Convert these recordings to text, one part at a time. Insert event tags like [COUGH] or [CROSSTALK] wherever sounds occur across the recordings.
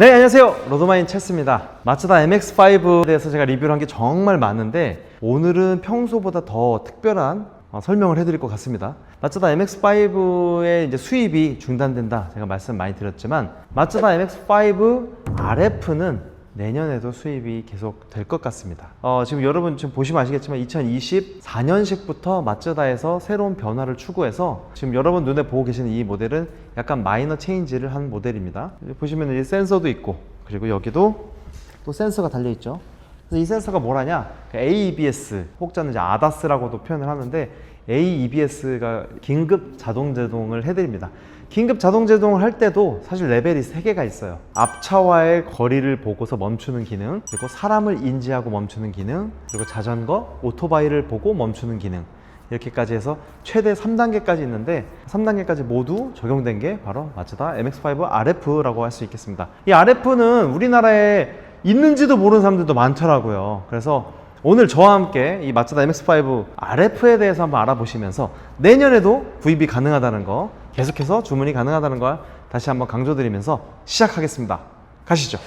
네 안녕하세요. 로드마인 체스입니다. 마츠다 MX5에 대해서 제가 리뷰를 한 게 정말 많은데 오늘은 평소보다 더 특별한 어, 설명을 해드릴 것 같습니다. 마츠다 MX5의 이제 수입이 중단된다. 제가 말씀 많이 드렸지만 마츠다 MX5 RF는 내년에도 수입이 계속 될 것 같습니다. 어, 지금 여러분 지금 보시면 아시겠지만 2024년식부터 마츠다에서 새로운 변화를 추구해서 지금 여러분 눈에 보고 계시는 이 모델은 약간 마이너 체인지를 한 모델입니다. 보시면 이 센서도 있고 그리고 여기도 또 센서가 달려 있죠. 이 센서가 뭐라냐? AEBS 혹자는 이제 아다스라고도 표현을 하는데 AEBS가 긴급 자동 제동을 해드립니다. 긴급 자동 제동을 할 때도 사실 레벨이 세 개가 있어요. 앞차와의 거리를 보고서 멈추는 기능, 그리고 사람을 인지하고 멈추는 기능, 그리고 자전거, 오토바이를 보고 멈추는 기능. 이렇게까지 해서 최대 3단계까지 있는데 3단계까지 모두 적용된 게 바로 마츠다 MX-5 RF라고 할 수 있겠습니다. 이 RF는 우리나라에 있는지도 모르는 사람들도 많더라고요. 그래서 오늘 저와 함께 이 마츠다 MX-5 RF에 대해서 한번 알아보시면서 내년에도 구입이 가능하다는 거 계속해서 주문이 가능하다는 걸 다시 한번 강조드리면서 시작하겠습니다. 가시죠.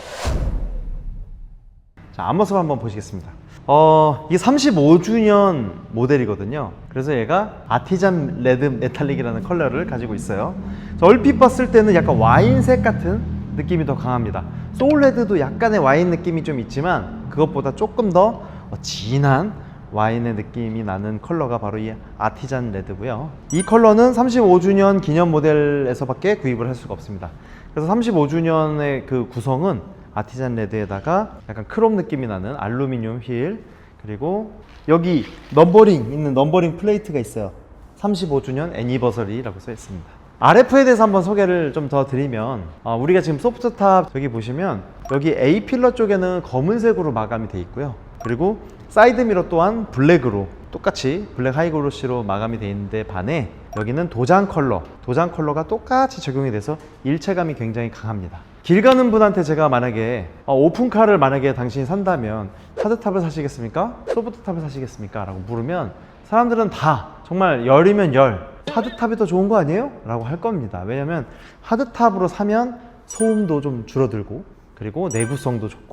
자, 앞모습 한번 보시겠습니다. 어, 이게 35주년 모델이거든요. 그래서 얘가 아티잔 레드 메탈릭이라는 컬러를 가지고 있어요. 얼핏 봤을 때는 약간 와인색 같은 느낌이 더 강합니다. 소울 레드도 약간의 와인 느낌이 좀 있지만 그것보다 조금 더 어, 진한 와인의 느낌이 나는 컬러가 바로 이 아티잔 레드고요. 이 컬러는 35주년 기념 모델에서밖에 구입을 할 수가 없습니다. 그래서 35주년의 그 구성은 아티잔 레드에다가 약간 크롬 느낌이 나는 알루미늄 휠 그리고 여기 넘버링 있는 넘버링 플레이트가 있어요. 35주년 애니버서리라고 써 있습니다. RF에 대해서 한번 소개를 좀 더 드리면 어, 우리가 지금 소프트탑 여기 보시면 여기 A 필러 쪽에는 검은색으로 마감이 돼 있고요. 그리고 사이드 미러 또한 블랙으로 똑같이 블랙 하이글로시로 마감이 돼 있는데 반해 여기는 도장 컬러, 도장 컬러가 똑같이 적용이 돼서 일체감이 굉장히 강합니다. 길 가는 분한테 제가 만약에 어, 오픈카를 만약에 당신이 산다면 하드탑을 사시겠습니까? 소프트탑을 사시겠습니까? 라고 물으면 사람들은 다 정말 열이면 열 하드탑이 더 좋은 거 아니에요? 라고 할 겁니다. 왜냐면 하드탑으로 사면 소음도 좀 줄어들고 그리고 내구성도 좋고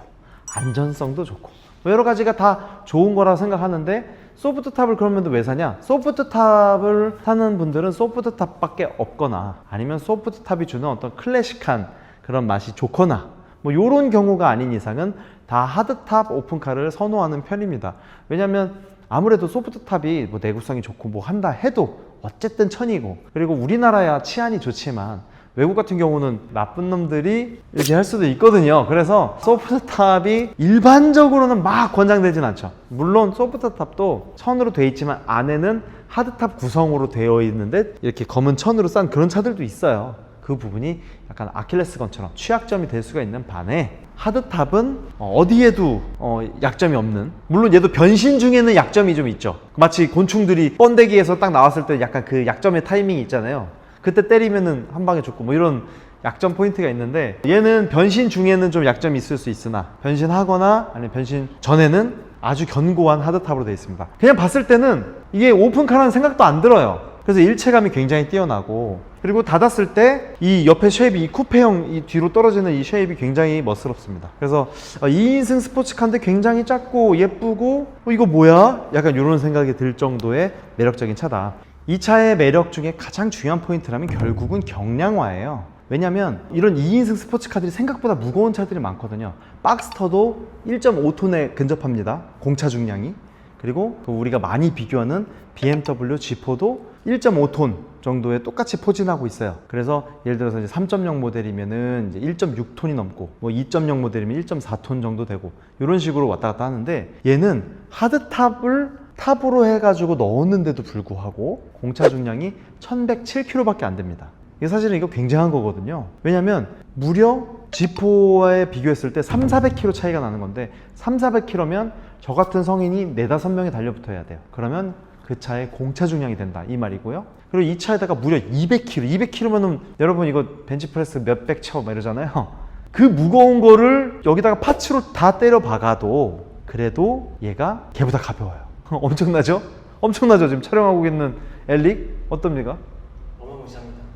안전성도 좋고 뭐 여러 가지가 다 좋은 거라고 생각하는데 소프트탑을 그러면 왜 사냐? 소프트탑을 사는 분들은 소프트탑밖에 없거나 아니면 소프트탑이 주는 어떤 클래식한 그런 맛이 좋거나 뭐 이런 경우가 아닌 이상은 다 하드탑 오픈카를 선호하는 편입니다. 왜냐하면 아무래도 소프트탑이 뭐 내구성이 좋고 뭐 한다 해도 어쨌든 천이고 그리고 우리나라야 치안이 좋지만 외국 같은 경우는 나쁜 놈들이 이렇게 할 수도 있거든요. 그래서 소프트탑이 일반적으로는 막 권장되진 않죠. 물론 소프트탑도 천으로 돼 있지만 안에는 하드탑 구성으로 되어 있는데 이렇게 검은 천으로 싼 그런 차들도 있어요. 그 부분이 약간 아킬레스건처럼 취약점이 될 수가 있는 반에 하드탑은 어, 어디에도 어, 약점이 없는 물론 얘도 변신 중에는 약점이 좀 있죠 마치 곤충들이 번데기에서 딱 나왔을 때 약간 그 약점의 타이밍이 있잖아요 그때 때리면은 한 방에 죽고 뭐 이런 약점 포인트가 있는데 얘는 변신 중에는 좀 약점이 있을 수 있으나 변신하거나 아니면 변신 전에는 아주 견고한 하드탑으로 되어 있습니다 그냥 봤을 때는 이게 오픈카라는 생각도 안 들어요 그래서 일체감이 굉장히 뛰어나고 그리고 닫았을 때 이 옆에 쉐입이 이 쿠페형 이 뒤로 떨어지는 이 쉐입이 굉장히 멋스럽습니다. 그래서 어, 2인승 스포츠카인데 굉장히 작고 예쁘고 어, 이거 뭐야? 약간 이런 생각이 들 정도의 매력적인 차다. 이 차의 매력 중에 가장 중요한 포인트라면 결국은 경량화예요. 왜냐면 이런 2인승 스포츠카들이 생각보다 무거운 차들이 많거든요. 박스터도 1.5톤에 근접합니다. 공차 중량이. 그리고 그 우리가 많이 비교하는 BMW G4도 1.5톤 정도에 똑같이 포진하고 있어요. 그래서 예를 들어서 이제 3.0 모델이면은 이제 1.6톤이 넘고 뭐 2.0 모델이면 1.4톤 정도 되고 이런 식으로 왔다 갔다 하는데 얘는 하드탑을 탑으로 해가지고 넣었는데도 불구하고 공차 중량이 1107kg밖에 안 됩니다. 이게 사실은 이거 굉장한 거거든요. 왜냐면 무려 G4에 비교했을 때 3, 400kg 차이가 나는 건데 3, 400kg면 저 같은 성인이 4, 5명이 달려붙어야 돼요. 그러면 그 차의 공차 중량이 된다 이 말이고요. 그리고 이 차에다가 무려 200kg, 200kg면은 여러분 이거 벤치프레스 몇백 쳐막 이러잖아요. [LAUGHS] 그 무거운 거를 여기다가 파츠로 다 때려 박아도 그래도 얘가 걔보다 가벼워요. [LAUGHS] 엄청나죠? 엄청나죠? 지금 촬영하고 있는 엘릭 어떻습니까?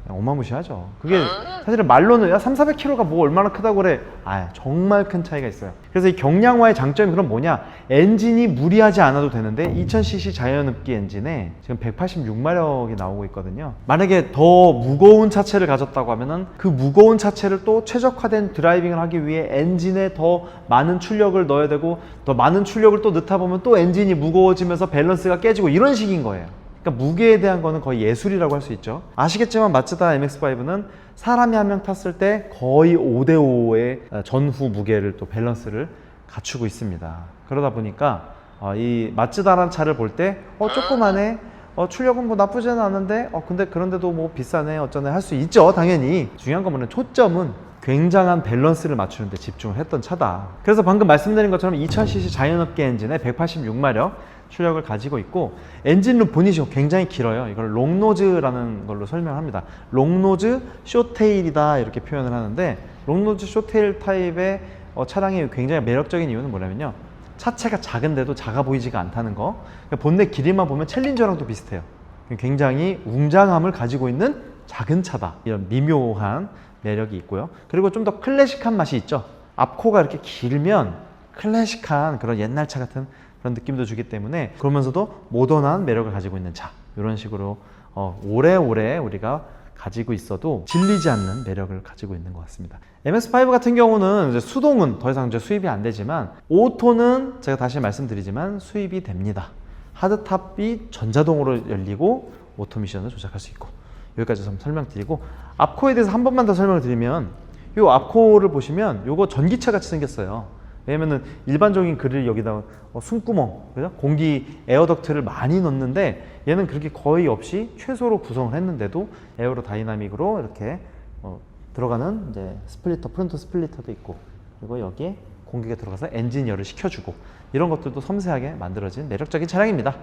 어마무시하죠. 그게 사실은 말로는 야 3, 400kg가 뭐 얼마나 크다고 그래. 아, 정말 큰 차이가 있어요. 그래서 이 경량화의 장점이 그럼 뭐냐? 엔진이 무리하지 않아도 되는데 2000cc 자연흡기 엔진에 지금 186마력이 나오고 있거든요. 만약에 더 무거운 차체를 가졌다고 하면은 그 무거운 차체를 또 최적화된 드라이빙을 하기 위해 엔진에 더 많은 출력을 넣어야 되고 더 많은 출력을 또 넣다 보면 또 엔진이 무거워지면서 밸런스가 깨지고 이런 식인 거예요. 그러니까 무게에 대한 거는 거의 예술이라고 할 수 있죠. 아시겠지만 마츠다 MX-5는 사람이 한 명 탔을 때 거의 5대5의 전후 무게를 또 밸런스를 갖추고 있습니다. 그러다 보니까 어, 이 마츠다라는 차를 볼 때 어, 조그만해 어, 출력은 뭐 나쁘지는 않은데 어, 근데 그런데도 뭐 비싸네 어쩌네 할 수 있죠 당연히 중요한 건 뭐냐면 초점은 굉장한 밸런스를 맞추는 데 집중을 했던 차다 그래서 방금 말씀드린 것처럼 2000cc 자연흡기 엔진에 186마력 출력을 가지고 있고 엔진룸 보니쇼 굉장히 길어요 이걸 롱노즈라는 걸로 설명합니다 롱노즈 쇼테일이다 이렇게 표현을 하는데 롱노즈 쇼테일 타입의 어, 차량이 굉장히 매력적인 이유는 뭐냐면요 차체가 작은데도 작아 보이지가 않다는 거. 그러니까 본넷 길이만 보면 챌린저랑도 비슷해요. 굉장히 웅장함을 가지고 있는 작은 차다. 이런 미묘한 매력이 있고요. 그리고 좀 더 클래식한 맛이 있죠. 앞코가 이렇게 길면 클래식한 그런 옛날 차 같은 그런 느낌도 주기 때문에 그러면서도 모던한 매력을 가지고 있는 차. 이런 식으로 어, 오래오래 우리가 가지고 있어도 질리지 않는 매력을 가지고 있는 것 같습니다. MS5 같은 경우는 이제 수동은 더 이상 이제 수입이 안 되지만 오토는 제가 다시 말씀드리지만 수입이 됩니다. 하드탑이 전자동으로 열리고 오토 미션을 조작할 수 있고 여기까지 좀 설명드리고 앞코에 대해서 한 번만 더 설명을 드리면 이 앞코를 보시면 이거 전기차 같이 생겼어요. 왜냐면은 일반적인 그릴 여기다 어, 숨구멍, 그죠? 공기 에어덕트를 많이 넣는데 얘는 그렇게 거의 없이 최소로 구성을 했는데도 에어로 다이나믹으로 이렇게 어, 들어가는 이제 스플리터, 프론트 스플리터도 있고 그리고 여기에 공기가 들어가서 엔진 열을 식혀주고 이런 것들도 섬세하게 만들어진 매력적인 차량입니다.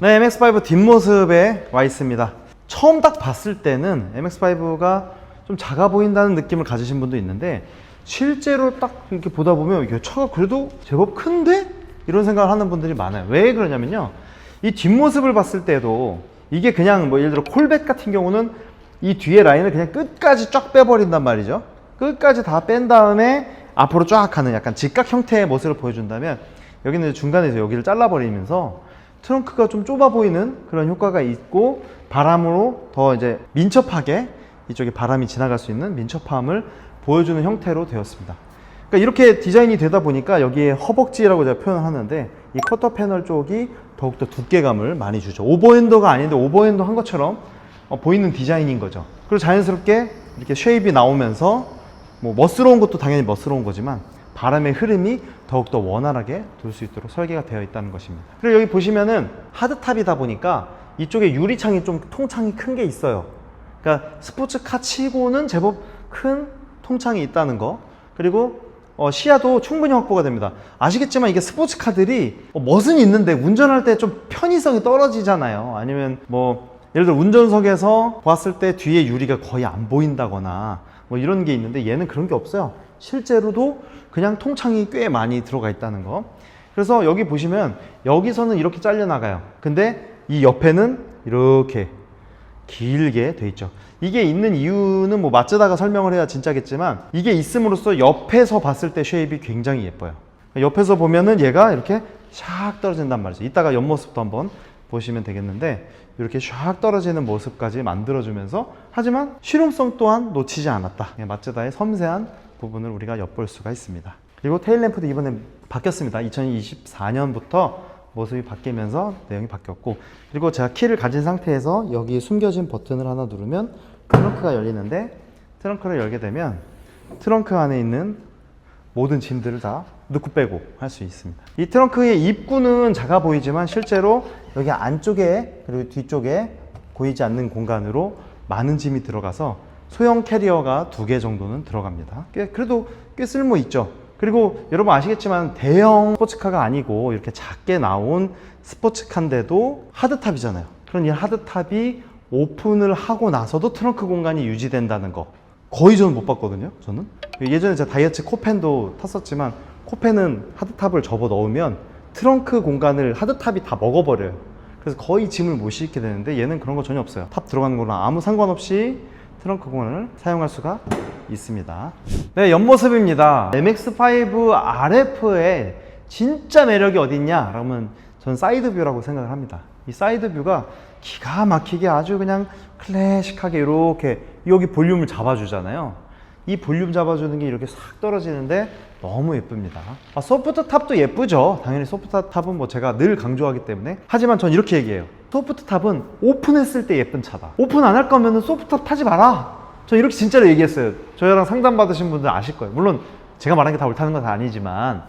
네, MX-5 뒷모습에 와 있습니다. 처음 딱 봤을 때는 MX-5가 좀 작아 보인다는 느낌을 가지신 분도 있는데 실제로 딱 이렇게 보다 보면 이게 차가 그래도 제법 큰데? 이런 생각을 하는 분들이 많아요. 왜 그러냐면요. 이 뒷모습을 봤을 때도 이게 그냥 뭐 예를 들어 콜벳 같은 경우는 이 뒤에 라인을 그냥 끝까지 쫙 빼버린단 말이죠. 끝까지 다 뺀 다음에 앞으로 쫙 가는 약간 직각 형태의 모습을 보여준다면 여기는 중간에서 여기를 잘라버리면서 트렁크가 좀 좁아 보이는 그런 효과가 있고 바람으로 더 이제 민첩하게 이쪽에 바람이 지나갈 수 있는 민첩함을 보여주는 형태로 되었습니다. 그러니까 이렇게 디자인이 되다 보니까 여기에 허벅지라고 제가 표현을 하는데 이 커터 패널 쪽이 더욱더 두께감을 많이 주죠. 오버핸더가 아닌데 오버핸더 한 것처럼 어, 보이는 디자인인 거죠. 그리고 자연스럽게 이렇게 쉐입이 나오면서 뭐 멋스러운 것도 당연히 멋스러운 거지만 바람의 흐름이 더욱더 원활하게 돌 수 있도록 설계가 되어 있다는 것입니다. 그리고 여기 보시면은 하드탑이다 보니까 이쪽에 유리창이 좀 통창이 큰 게 있어요. 그러니까 스포츠카 치고는 제법 큰 통창이 있다는 거. 그리고 어, 시야도 충분히 확보가 됩니다. 아시겠지만 이게 스포츠카들이 어, 멋은 있는데 운전할 때 좀 편의성이 떨어지잖아요. 아니면 뭐 예를 들어 운전석에서 봤을 때 뒤에 유리가 거의 안 보인다거나 뭐 이런 게 있는데 얘는 그런 게 없어요. 실제로도 그냥 통창이 꽤 많이 들어가 있다는 거. 그래서 여기 보시면 여기서는 이렇게 잘려 나가요. 근데 이 옆에는 이렇게 길게 돼 있죠. 이게 있는 이유는 뭐 마츠다가 설명을 해야 진짜겠지만 이게 있음으로써 옆에서 봤을 때 쉐입이 굉장히 예뻐요. 옆에서 보면은 얘가 이렇게 샥 떨어진단 말이죠. 이따가 옆모습도 한번 보시면 되겠는데 이렇게 샥 떨어지는 모습까지 만들어주면서 하지만 실용성 또한 놓치지 않았다. 예, 마츠다의 섬세한 부분을 우리가 엿볼 수가 있습니다. 그리고 테일램프도 이번에 바뀌었습니다. 2024년부터 모습이 바뀌면서 내용이 바뀌었고 그리고 제가 키를 가진 상태에서 여기 숨겨진 버튼을 하나 누르면 트렁크가 열리는데 트렁크를 열게 되면 트렁크 안에 있는 모든 짐들을 다 넣고 빼고 할 수 있습니다. 이 트렁크의 입구는 작아 보이지만 실제로 여기 안쪽에 그리고 뒤쪽에 보이지 않는 공간으로 많은 짐이 들어가서 소형 캐리어가 두 개 정도는 들어갑니다. 꽤, 그래도 꽤 쓸모 있죠. 그리고 여러분 아시겠지만 대형 스포츠카가 아니고 이렇게 작게 나온 스포츠카인데도 하드탑이잖아요. 그런 이 하드탑이 오픈을 하고 나서도 트렁크 공간이 유지된다는 거 거의 저는 못 봤거든요. 저는 예전에 제가 다이어트 코펜도 탔었지만 코펜은 하드탑을 접어 넣으면 트렁크 공간을 하드탑이 다 먹어버려요. 그래서 거의 짐을 못 싣게 되는데 얘는 그런 거 전혀 없어요. 탑 들어가는 거랑 아무 상관없이 트렁크 공간을 사용할 수가 있습니다. 네, 옆모습입니다. MX5 RF의 진짜 매력이 어딨냐? 그러면 전 사이드 뷰라고 생각을 합니다. 이 사이드 뷰가 기가 막히게 아주 그냥 클래식하게 이렇게 여기 볼륨을 잡아주잖아요. 이 볼륨 잡아주는 게 이렇게 싹 떨어지는데 너무 예쁩니다. 아, 소프트 탑도 예쁘죠. 당연히 소프트 탑은 뭐 제가 늘 강조하기 때문에. 하지만 전 이렇게 얘기해요. 소프트 탑은 오픈했을 때 예쁜 차다. 오픈 안 할 거면 소프트 탑 타지 마라. 저 이렇게 진짜로 얘기했어요. 저희랑 상담 받으신 분들 아실 거예요. 물론 제가 말한 게 다 옳다는 건 아니지만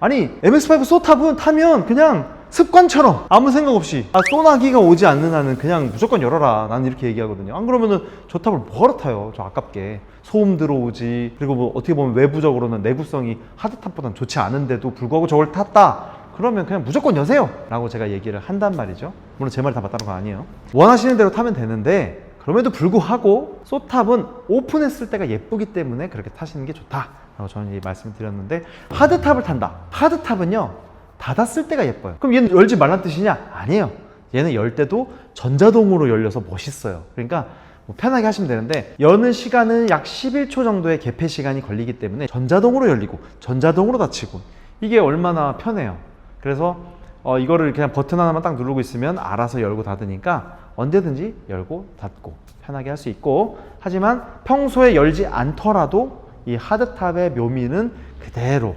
아니 MX5 소탑은 타면 그냥 습관처럼 아무 생각 없이 아 소나기가 오지 않는 한은 그냥 무조건 열어라. 나는 이렇게 얘기하거든요. 안 그러면은 저 탑을 뭐하러 타요? 저 아깝게. 소음 들어오지. 그리고 뭐 어떻게 보면 외부적으로는 내구성이 하드탑보다는 좋지 않은데도 불구하고 저걸 탔다. 그러면 그냥 무조건 여세요. 라고 제가 얘기를 한단 말이죠. 물론 제 말이 다 맞다는 건 아니에요. 원하시는 대로 타면 되는데 그럼에도 불구하고 소탑은 오픈했을 때가 예쁘기 때문에 그렇게 타시는 게 좋다 라고 저는 이 말씀을 드렸는데 하드탑을 탄다. 하드탑은요 닫았을 때가 예뻐요. 그럼 얘는 열지 말란 뜻이냐? 아니에요. 얘는 열 때도 전자동으로 열려서 멋있어요. 그러니까 뭐 편하게 하시면 되는데 여는 시간은 약 11초 정도의 개폐 시간이 걸리기 때문에 전자동으로 열리고 전자동으로 닫히고 이게 얼마나 편해요. 그래서 어, 이거를 그냥 버튼 하나만 딱 누르고 있으면 알아서 열고 닫으니까 언제든지 열고 닫고 편하게 할 수 있고 하지만 평소에 열지 않더라도 이 하드탑의 묘미는 그대로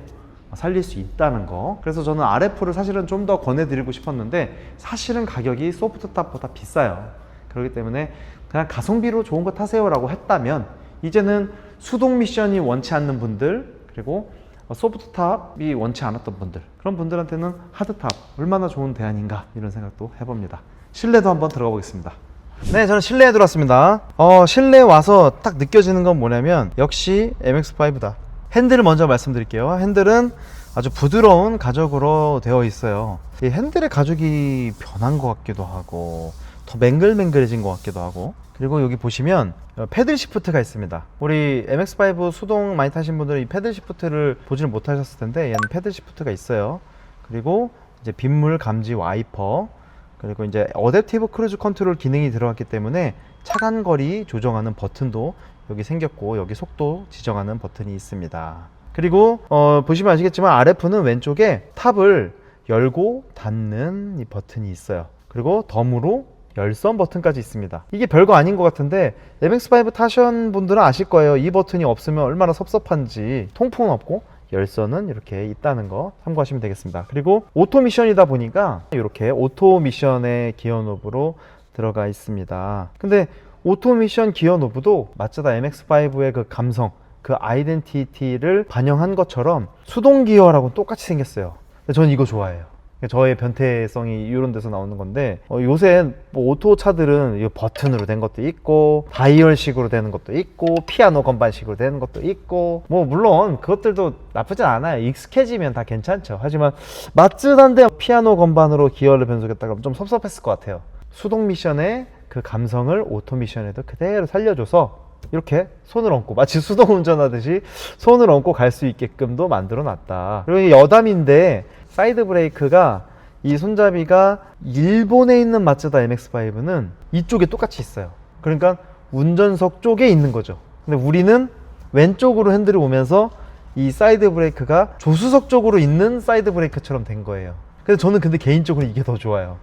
살릴 수 있다는 거. 그래서 저는 RF를 사실은 좀 더 권해드리고 싶었는데 사실은 가격이 소프트탑보다 비싸요. 그렇기 때문에 그냥 가성비로 좋은 거 타세요 라고 했다면 이제는 수동 미션이 원치 않는 분들 그리고 소프트탑이 원치 않았던 분들 그런 분들한테는 하드탑 얼마나 좋은 대안인가 이런 생각도 해봅니다. 실내도 한번 들어가 보겠습니다. 네 저는 실내에 들어왔습니다. 어 실내에 와서 딱 느껴지는 건 뭐냐면 역시 MX5다 핸들을 먼저 말씀드릴게요 핸들은 아주 부드러운 가죽으로 되어 있어요 이 핸들의 가죽이 변한 것 같기도 하고 더 맹글맹글해진 것 같기도 하고 그리고 여기 보시면 어, 패들 시프트가 있습니다. 우리 MX5 수동 많이 타신 분들은 이 패들 시프트를 보지는 못하셨을 텐데 얘는 패들 시프트가 있어요. 그리고 이제 빗물 감지 와이퍼 그리고 이제 어댑티브 크루즈 컨트롤 기능이 들어갔기 때문에 차간 거리 조정하는 버튼도 여기 생겼고 여기 속도 지정하는 버튼이 있습니다. 그리고 어, 보시면 아시겠지만 RF는 왼쪽에 탑을 열고 닫는 이 버튼이 있어요. 그리고 덤으로 열선 버튼까지 있습니다. 이게 별거 아닌 것 같은데 MX5 타신 분들은 아실 거예요. 이 버튼이 없으면 얼마나 섭섭한지 통풍은 없고 열선은 이렇게 있다는 거 참고하시면 되겠습니다. 그리고 오토 미션이다 보니까 이렇게 오토 미션의 기어 노브로 들어가 있습니다. 근데 오토 미션 기어 노브도 마츠다 MX5의 그 감성, 그 아이덴티티를 반영한 것처럼 수동 기어라고 똑같이 생겼어요. 저는 이거 좋아해요. 저의 변태성이 이런 데서 나오는 건데 어, 요새 뭐 오토 차들은 이 버튼으로 된 것도 있고 다이얼식으로 되는 것도 있고 피아노 건반식으로 되는 것도 있고 뭐 물론 그것들도 나쁘진 않아요 익숙해지면 다 괜찮죠 하지만 마츠다인데 피아노 건반으로 기어를 변속했다 그러면 좀 섭섭했을 것 같아요 수동 미션의 그 감성을 오토 미션에도 그대로 살려줘서 이렇게 손을 얹고 마치 수동 운전하듯이 손을 얹고 갈 수 있게끔도 만들어 놨다 그리고 여담인데 사이드 브레이크가 이 손잡이가 일본에 있는 마츠다 MX-5는 이쪽에 똑같이 있어요. 그러니까 운전석 쪽에 있는 거죠. 근데 우리는 왼쪽으로 핸들을 오면서 이 사이드 브레이크가 조수석 쪽으로 있는 사이드 브레이크처럼 된 거예요. 그래서 저는 근데 개인적으로 이게 더 좋아요.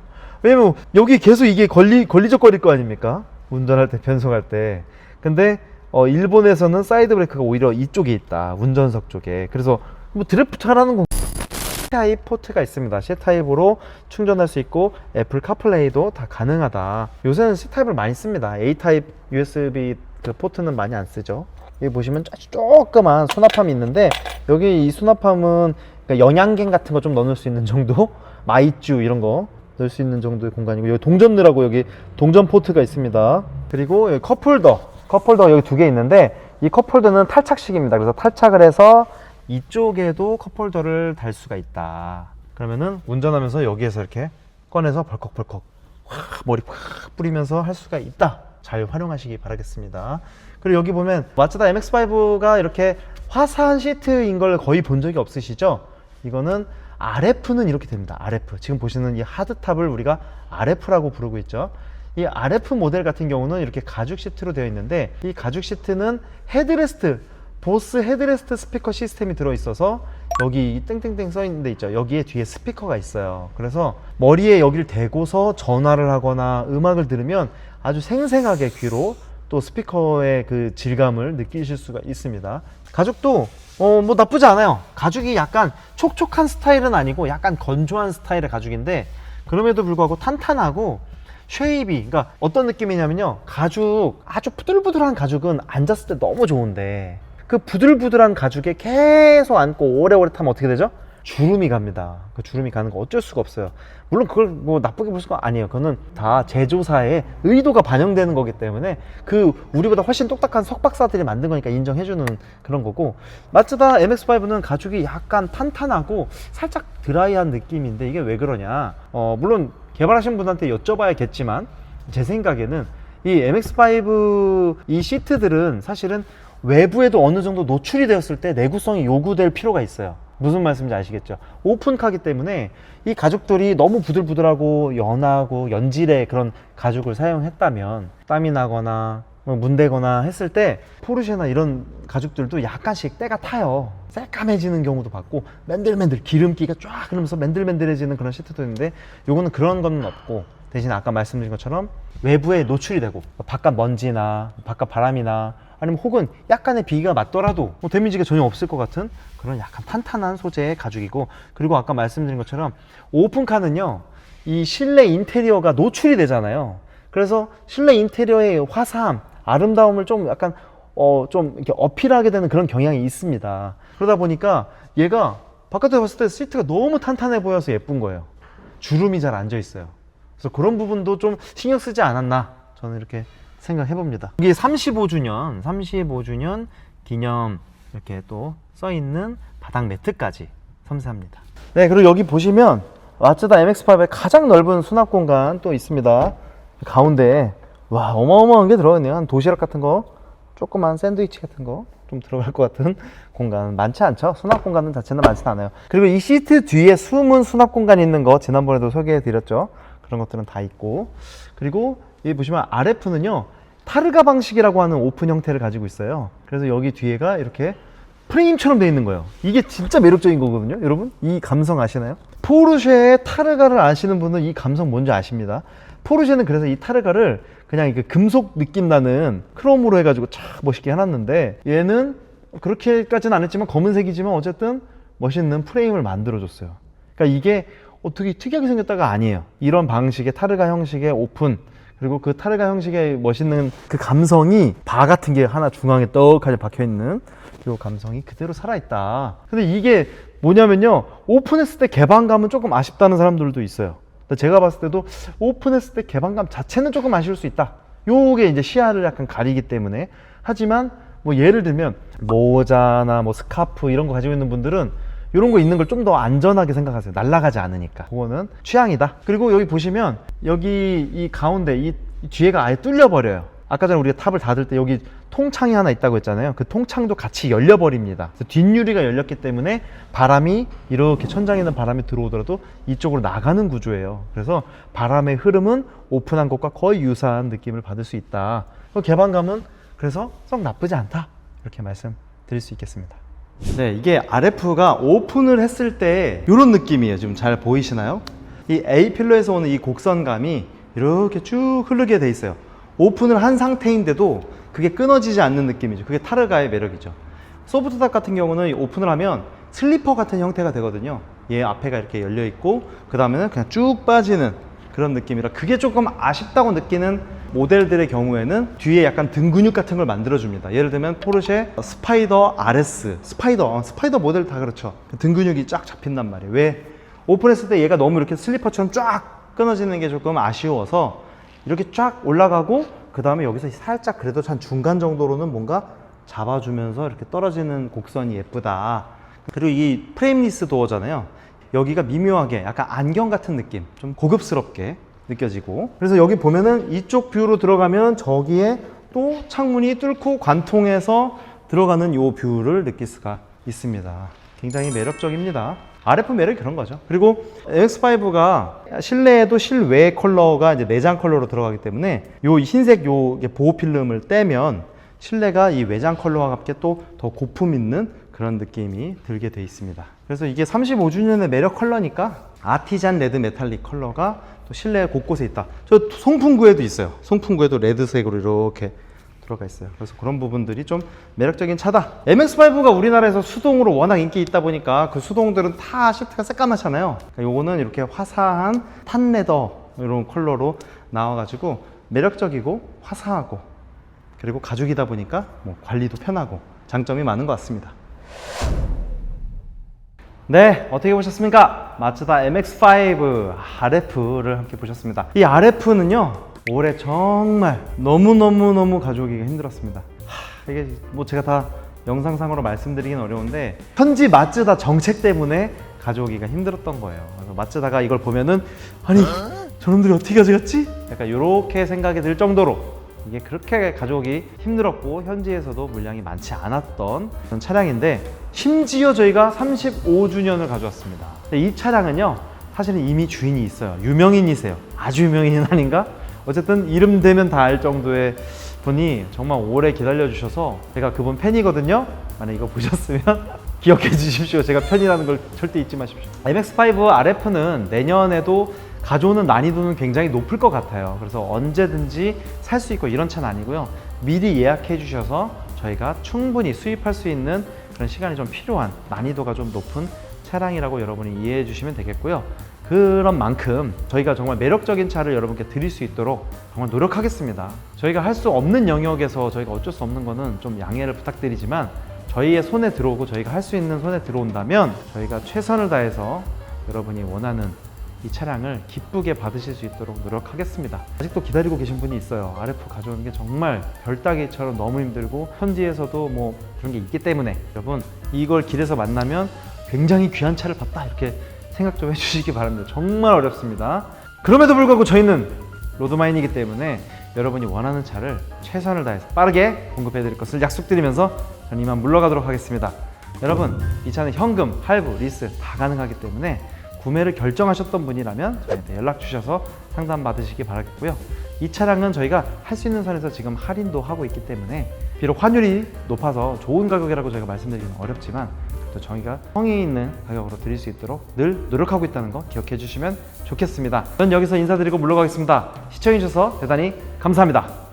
왜냐면 여기 계속 이게 걸리, 걸리적거릴 거 아닙니까? 운전할 때, 변속할 때. 근데 어, 일본에서는 사이드 브레이크가 오히려 이쪽에 있다. 운전석 쪽에. 그래서 뭐 드래프트 하라는 건 C타입 포트가 있습니다. C타입으로 충전할 수 있고 애플 카플레이도 다 가능하다. 요새는 C타입을 많이 씁니다. A타입 USB 그 포트는 많이 안 쓰죠. 여기 보시면 조그만 수납함이 있는데 여기 이 수납함은 그러니까 영양갱 같은 거 좀 넣을 수 있는 정도 [LAUGHS] 마이쮸 이런 거 넣을 수 있는 정도의 공간이고 여기 동전 넣으라고 여기 동전 포트가 있습니다. 그리고 여기 컵홀더 컵홀더 여기 두 개 있는데 이 컵홀더는 탈착식입니다. 그래서 탈착을 해서 이쪽에도 컵홀더를 달 수가 있다. 그러면은 운전하면서 여기에서 이렇게 꺼내서 벌컥벌컥 확 머리 확 뿌리면서 할 수가 있다. 잘 활용하시기 바라겠습니다. 그리고 여기 보면 마츠다 MX-5가 이렇게 화사한 시트인 걸 거의 본 적이 없으시죠? 이거는 RF는 이렇게 됩니다. RF. 지금 보시는 이 하드탑을 우리가 RF라고 부르고 있죠. 이 RF 모델 같은 경우는 이렇게 가죽 시트로 되어 있는데 이 가죽 시트는 헤드레스트 보스 헤드레스트 스피커 시스템이 들어 있어서 여기 이 땡땡땡 써 있는 데 있죠. 여기에 뒤에 스피커가 있어요. 그래서 머리에 여기를 대고서 전화를 하거나 음악을 들으면 아주 생생하게 귀로 또 스피커의 그 질감을 느끼실 수가 있습니다. 가죽도 어 뭐 나쁘지 않아요. 가죽이 약간 촉촉한 스타일은 아니고 약간 건조한 스타일의 가죽인데 그럼에도 불구하고 탄탄하고 쉐입이 그러니까 어떤 느낌이냐면요 가죽 아주 부들부들한 가죽은 앉았을 때 너무 좋은데 그 부들부들한 가죽에 계속 앉고 오래오래 타면 어떻게 되죠? 주름이 갑니다. 그 주름이 가는 거 어쩔 수가 없어요. 물론 그걸 뭐 나쁘게 볼 수가 아니에요. 그거는 다 제조사의 의도가 반영되는 거기 때문에 그 우리보다 훨씬 똑딱한 석박사들이 만든 거니까 인정해주는 그런 거고 마츠다 MX5는 가죽이 약간 탄탄하고 살짝 드라이한 느낌인데 이게 왜 그러냐? 어 물론 개발하신 분한테 여쭤봐야겠지만 제 생각에는 이 MX5 이 시트들은 사실은 외부에도 어느 정도 노출이 되었을 때 내구성이 요구될 필요가 있어요. 무슨 말씀인지 아시겠죠? 오픈카기 때문에 이 가죽들이 너무 부들부들하고 연하고 연질의 그런 가죽을 사용했다면 땀이 나거나 뭐 문대거나 했을 때 포르쉐나 이런 가죽들도 약간씩 때가 타요. 새까매지는 경우도 봤고 맨들맨들 기름기가 쫙 흐르면서 맨들맨들해지는 그런 시트도 있는데 요거는 그런 건 없고 대신 아까 말씀드린 것처럼 외부에 노출이 되고 바깥 먼지나 바깥 바람이나 아니면 혹은 약간의 비가 맞더라도 뭐 데미지가 전혀 없을 것 같은 그런 약간 탄탄한 소재의 가죽이고 그리고 아까 말씀드린 것처럼 오픈카는요 이 실내 인테리어가 노출이 되잖아요 그래서 실내 인테리어의 화사함 아름다움을 좀 약간 어 좀 이렇게 어필하게 되는 그런 경향이 있습니다 그러다 보니까 얘가 바깥에 봤을 때 시트가 너무 탄탄해 보여서 예쁜 거예요 주름이 잘 앉아 있어요 그래서 그런 부분도 좀 신경 쓰지 않았나 저는 이렇게 생각해 봅니다. 이게 35주년, 35주년 기념 이렇게 또 써 있는 바닥 매트까지 섬세합니다. 네, 그리고 여기 보시면 마츠다 MX5의 가장 넓은 수납 공간 또 있습니다. 가운데 와 어마어마한 게 들어있네요. 한 도시락 같은 거, 조그만 샌드위치 같은 거 좀 들어갈 것 같은 [LAUGHS] 공간 많지 않죠? 수납 공간은 자체는 많지는 않아요. 그리고 이 시트 뒤에 숨은 수납 공간 있는 거 지난번에도 소개해 드렸죠. 그런 것들은 다 있고 그리고 여기 보시면 RF는요 타르가 방식이라고 하는 오픈 형태를 가지고 있어요. 그래서 여기 뒤에가 이렇게 프레임처럼 되어 있는 거예요. 이게 진짜 매력적인 거거든요. 여러분, 이 감성 아시나요? 포르쉐의 타르가를 아시는 분은 이 감성 뭔지 아십니다. 포르쉐는 그래서 이 타르가를 그냥 그 금속 느낌 나는 크롬으로 해가지고 참 멋있게 해놨는데 얘는 그렇게까지는 안 했지만 검은색이지만 어쨌든 멋있는 프레임을 만들어줬어요. 그러니까 이게 어떻게 특이하게 생겼다가 아니에요. 이런 방식의 타르가 형식의 오픈 그리고 그 타르가 형식의 멋있는 그 감성이 바 같은 게 하나 중앙에 떡하니 박혀 있는 요 감성이 그대로 살아있다. 근데 이게 뭐냐면요. 오픈했을 때 개방감은 조금 아쉽다는 사람들도 있어요. 제가 봤을 때도 오픈했을 때 개방감 자체는 조금 아쉬울 수 있다. 요게 이제 시야를 약간 가리기 때문에. 하지만 뭐 예를 들면 모자나 뭐 스카프 이런 거 가지고 있는 분들은 이런 거 있는 걸 좀 더 안전하게 생각하세요. 날아가지 않으니까. 그거는 취향이다. 그리고 여기 보시면 여기 이 가운데 이 뒤에가 아예 뚫려 버려요. 아까 전에 우리가 탑을 닫을 때 여기 통창이 하나 있다고 했잖아요. 그 통창도 같이 열려 버립니다. 그래서 뒷유리가 열렸기 때문에 바람이 이렇게 천장에 있는 바람이 들어오더라도 이쪽으로 나가는 구조예요. 그래서 바람의 흐름은 오픈한 것과 거의 유사한 느낌을 받을 수 있다. 그 개방감은 그래서 썩 나쁘지 않다. 이렇게 말씀드릴 수 있겠습니다. 네, 이게 RF가 오픈을 했을 때 이런 느낌이에요. 지금 잘 보이시나요? 이 A 필러에서 오는 이 곡선감이 이렇게 쭉 흐르게 돼 있어요. 오픈을 한 상태인데도 그게 끊어지지 않는 느낌이죠. 그게 타르가의 매력이죠. 소프트탑 같은 경우는 이 오픈을 하면 슬리퍼 같은 형태가 되거든요. 얘 앞에가 이렇게 열려 있고 그 다음에는 그냥 쭉 빠지는 그런 느낌이라 그게 조금 아쉽다고 느끼는 모델들의 경우에는 뒤에 약간 등 근육 같은 걸 만들어줍니다. 예를 들면 포르쉐 스파이더 RS, 스파이더, 어, 스파이더 모델 다 그렇죠. 등 근육이 쫙 잡힌단 말이에요. 왜? 오픈했을 때 얘가 너무 이렇게 슬리퍼처럼 쫙 끊어지는 게 조금 아쉬워서 이렇게 쫙 올라가고 그 다음에 여기서 살짝 그래도 한 중간 정도로는 뭔가 잡아주면서 이렇게 떨어지는 곡선이 예쁘다. 그리고 이 프레임리스 도어잖아요. 여기가 미묘하게 약간 안경 같은 느낌, 좀 고급스럽게 느껴지고. 그래서 여기 보면은 이쪽 뷰로 들어가면 저기에 또 창문이 뚫고 관통해서 들어가는 요 뷰를 느낄 수가 있습니다. 굉장히 매력적입니다. RF 매력이 그런 거죠. 그리고 MX5가 실내에도 실외 컬러가 이제 내장 컬러로 들어가기 때문에 요 흰색 요 보호 필름을 떼면 실내가 이 외장 컬러와 함께 또 더 고품 있는 그런 느낌이 들게 돼 있습니다. 그래서 이게 35주년의 매력 컬러니까 아티잔 레드 메탈릭 컬러가 또 실내 곳곳에 있다. 저 송풍구에도 있어요. 송풍구에도 레드색으로 이렇게 들어가 있어요. 그래서 그런 부분들이 좀 매력적인 차다. MX5가 우리나라에서 수동으로 워낙 인기 있다 보니까 그 수동들은 다 시트가 새까맣잖아요. 그러니까 요거는 이렇게 화사한 탄 레더 이런 컬러로 나와가지고 매력적이고 화사하고 그리고 가죽이다 보니까 뭐 관리도 편하고 장점이 많은 것 같습니다. 네, 어떻게 보셨습니까? 마츠다 MX-5 RF를 함께 보셨습니다. 이 RF는요, 올해 정말 너무너무너무 가져오기가 힘들었습니다. 하, 이게 뭐 제가 다 영상상으로 말씀드리긴 어려운데, 현지 마츠다 정책 때문에 가져오기가 힘들었던 거예요. 그래서 마츠다가 이걸 보면은, 아니, 저놈들이 어떻게 가져갔지? 약간 이렇게 생각이 들 정도로 이게 그렇게 가져오기 힘들었고 현지에서도 물량이 많지 않았던 그런 차량인데 심지어 저희가 35주년을 가져왔습니다. 이 차량은요 사실은 이미 주인이 있어요. 유명인이세요. 아주 유명인은 아닌가? 어쨌든 이름 되면 다 알 정도의 분이 정말 오래 기다려 주셔서 제가 그분 팬이거든요. 만약 이거 보셨으면 [LAUGHS] 기억해 주십시오. 제가 팬이라는 걸 절대 잊지 마십시오. MX5 RF는 내년에도 가져오는 난이도는 굉장히 높을 것 같아요. 그래서 언제든지 살 수 있고 이런 차는 아니고요. 미리 예약해 주셔서 저희가 충분히 수입할 수 있는 그런 시간이 좀 필요한 난이도가 좀 높은 차량이라고 여러분이 이해해 주시면 되겠고요. 그런 만큼 저희가 정말 매력적인 차를 여러분께 드릴 수 있도록 정말 노력하겠습니다. 저희가 할 수 없는 영역에서 저희가 어쩔 수 없는 거는 좀 양해를 부탁드리지만 저희의 손에 들어오고 저희가 할 수 있는 손에 들어온다면 저희가 최선을 다해서 여러분이 원하는 이 차량을 기쁘게 받으실 수 있도록 노력하겠습니다. 아직도 기다리고 계신 분이 있어요. RF 가져오는 게 정말 별따기처럼 너무 힘들고 현지에서도 뭐 그런 게 있기 때문에 여러분 이걸 길에서 만나면 굉장히 귀한 차를 봤다 이렇게 생각 좀 해주시기 바랍니다. 정말 어렵습니다. 그럼에도 불구하고 저희는 로드마인이기 때문에 여러분이 원하는 차를 최선을 다해서 빠르게 공급해 드릴 것을 약속드리면서 저는 이만 물러가도록 하겠습니다. 여러분 이 차는 현금, 할부, 리스 다 가능하기 때문에 구매를 결정하셨던 분이라면 저희한테 연락 주셔서 상담 받으시기 바라겠고요. 이 차량은 저희가 할 수 있는 선에서 지금 할인도 하고 있기 때문에 비록 환율이 높아서 좋은 가격이라고 저희가 말씀드리기는 어렵지만 또 저희가 성의 있는 가격으로 드릴 수 있도록 늘 노력하고 있다는 거 기억해 주시면 좋겠습니다. 전 여기서 인사드리고 물러가겠습니다. 시청해 주셔서 대단히 감사합니다.